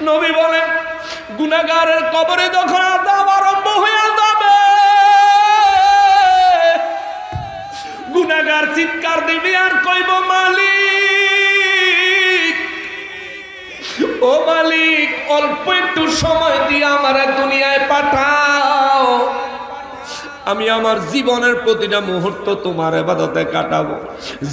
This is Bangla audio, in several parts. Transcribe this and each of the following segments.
নবী বলেন গুনাগারের কবরে যখন আদাব আরম্ভ হয়ে যাবে গুনাগার চিৎকার দিবি, আর কইব, মালিক, ও মালিক, অল্প একটু সময় দিয়ে আমার দুনিয়ায় পাঠাও আমি আমার জীবনের প্রতিটা মুহূর্ত তোমার এবাদতে কাটাবো।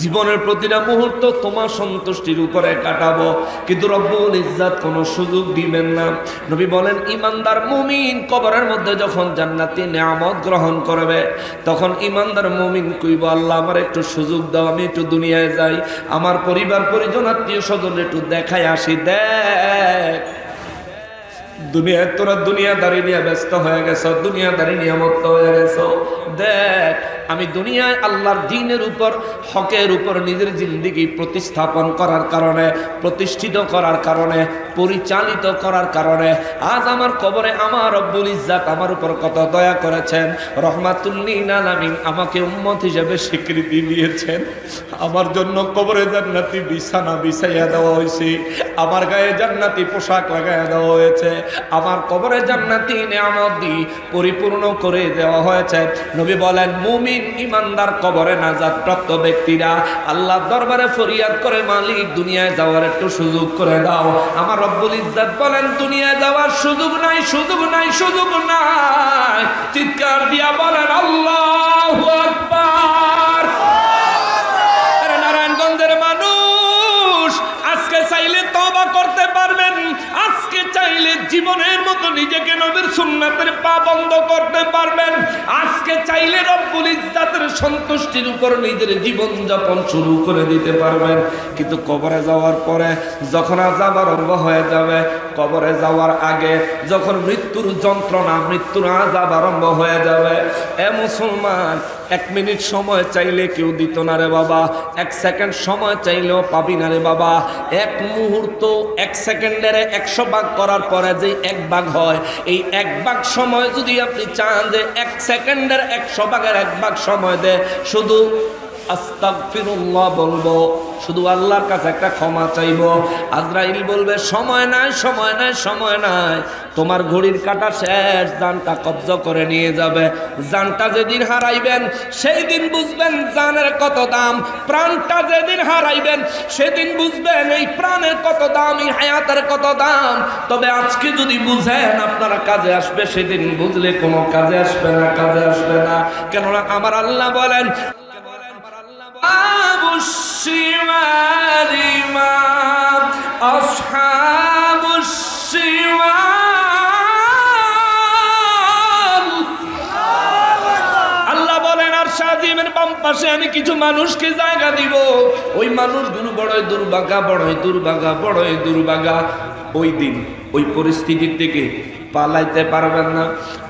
জীবনের প্রতিটা মুহূর্ত তোমার সন্তুষ্টির উপরে কাটাবো। কিন্তু রব্বুল ইজ্জাত কোনো সুযোগ দিবেন না। নবী বলেন, ইমানদার মুমিন কবরের মধ্যে যখন জান্নাতি নেয়ামত গ্রহণ করবে, তখন ইমানদার মুমিন কইব, আল্লাহ, আমার একটু সুযোগ দাও, আমি একটু দুনিয়ায় যাই। আমার পরিবার, পরিজন আত্মীয় স্বজন একটু দেখায় আসি, দেখ। দুনিয়ায় তোরা দুনিয়াদারি নিয়ে ব্যস্ত হয়ে গেছ, দুনিয়াদারি নিয়ে মত্ত হয়ে গেছ। দেখ, আমি দুনিয়ায় আল্লাহর দিনের উপর, হকের উপর নিজের জিন্দিগি প্রতিস্থাপন করার কারণে, প্রতিষ্ঠিত করার কারণে, পরিচালিত করার কারণে, আজ আমার কবরে আমার রব্বুল ইজ্জাত আমার উপর কত দয়া করেছেন রহমাতুল্লিন আলামিন আমাকে উম্মত হিসেবে স্বীকৃতি দিয়েছেন। আমার জন্য কবরে জান্নাতি বিছানা বিছাইয়া দেওয়া হয়েছে, আমার গায়ে জান্নাতি পোশাক লাগাইয়া দেওয়া হয়েছে আমার কবরে জান্নাতি নিয়ামত দি পরিপূর্ণ করে দেওয়া হয়েছে। নবী বলেন, মুমিন ইমানদার কবরে নাজাত প্রাপ্ত ব্যক্তিরা, আল্লাহ দরবারে ফরিয়াদ করে, মালিক দুনিয়ায় যাওয়ার একটু সুযোগ করে দাও। আমার রব্বুল ইজ্জাত বলেন, দুনিয়ায় যাওয়ার সুযোগ নাই সুযোগ নাই সুযোগ নাই। চিৎকার দিয়া বলেন, আল্লাহু চাইলে জীবনের মতো নিজেকে নবীর সুন্নাতের পা বন্ধ করতে পারবেন। আজকে চাইলে রব্বুল ইজ্জাতের সন্তুষ্টির উপর নিজের জীবন যাপন শুরু করে দিতে পারবেন। কিন্তু কবরে যাওয়ার পরে যখন আজাব আরম্ভ হয়ে যাবে কবরে যাওয়ার আগে যখন মৃত্যুর যন্ত্রণা, মৃত্যুর আজাব আরম্ভ হয়ে যাবে, এ মুসলমান, এক মিনিট সময় চাইলে কেউ দিত না রে বাবা, এক সেকেন্ড সময় চাইলেও পাবি না রে বাবা। এক মুহূর্ত, এক সেকেন্ডের একশো ভাগ করার পরে যে এক ভাগ হয়, এই এক ভাগ সময় যদি আপনি চান যে এক সেকেন্ডের একশো ভাগের এক ভাগ সময় দে, শুধু আস্তাগফিরুল্লাহ বলব, শুধু আল্লাহর কাছে একটা ক্ষমা চাইব। আজরাইল বলবে, সময় নাই সময় নাই সময় নাই। তোমার ঘড়ির কাটা শেষ, জানটা কব্জ করে নিয়ে যাবে। জানটা যেদিন হারাইবেন সেই দিন বুঝবেন জানের কত দাম। প্রাণটা যেদিন হারাইবেন, সেদিন বুঝবেন এই প্রাণের কত দাম, এই হায়াতের কত দাম। তবে আজকে যদি বুঝেন আপনারা কাজে আসবে, সেদিন বুঝলে কোনো কাজে আসবে না, কাজে আসবে না। কেননা আমার আল্লাহ বলেন পাশে আমি কিছু মানুষকে জায়গা দিব। ওই মানুষগুলো বড়ই দুর্ভাগা বড়ই দুর্ভাগা বড়ই দুর্ভাগা। ওই দিন ওই পরিস্থিতির থেকে পালাইতে পারবেন না।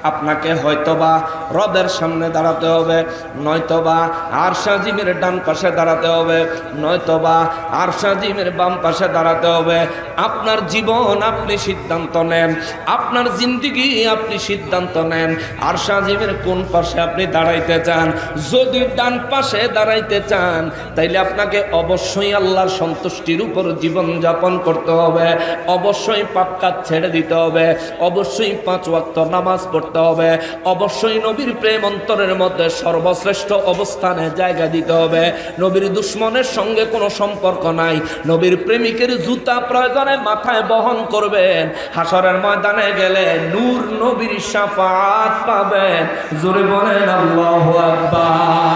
আপনাকে হয়তোবা রবের সামনে দাঁড়াতে হবে, নয়তোবা আর সাজিমের ডান পাশে দাঁড়াতে হবে, নয়তোবা আর সাজিমের বাম পাশে দাঁড়াতে হবে। আপনার জীবন আপনি সিদ্ধান্ত নেন, আপনার জিন্দিগি আপনি সিদ্ধান্ত নেন। আর সাজিমের কোন পাশে আপনি দাঁড়াইতে চান? যদি ডান পাশে দাঁড়াইতে চান, তাইলে আপনাকে অবশ্যই আল্লাহর সন্তুষ্টির উপর জীবন যাপন করতে হবে। অবশ্যই পাপ কাজ ছেড়ে দিতে হবে। অবশ্যই পাঁচ ওয়াক্ত নামাজ পড়তে হবে। অবশ্যই নবীর প্রেম অন্তরের মধ্যে সর্বশ্রেষ্ঠ অবস্থানে জায়গা দিতে হবে। নবীর দুশ্মনের সঙ্গে কোনো সম্পর্ক নাই। নবীর প্রেমিকের জুতা প্রয়োজনে মাথায় বহন করবেন। হাসরের ময়দানে গেলে নূর নবীর সাফাত পাবেন। জোরে বলেন, আল্লাহু আকবার।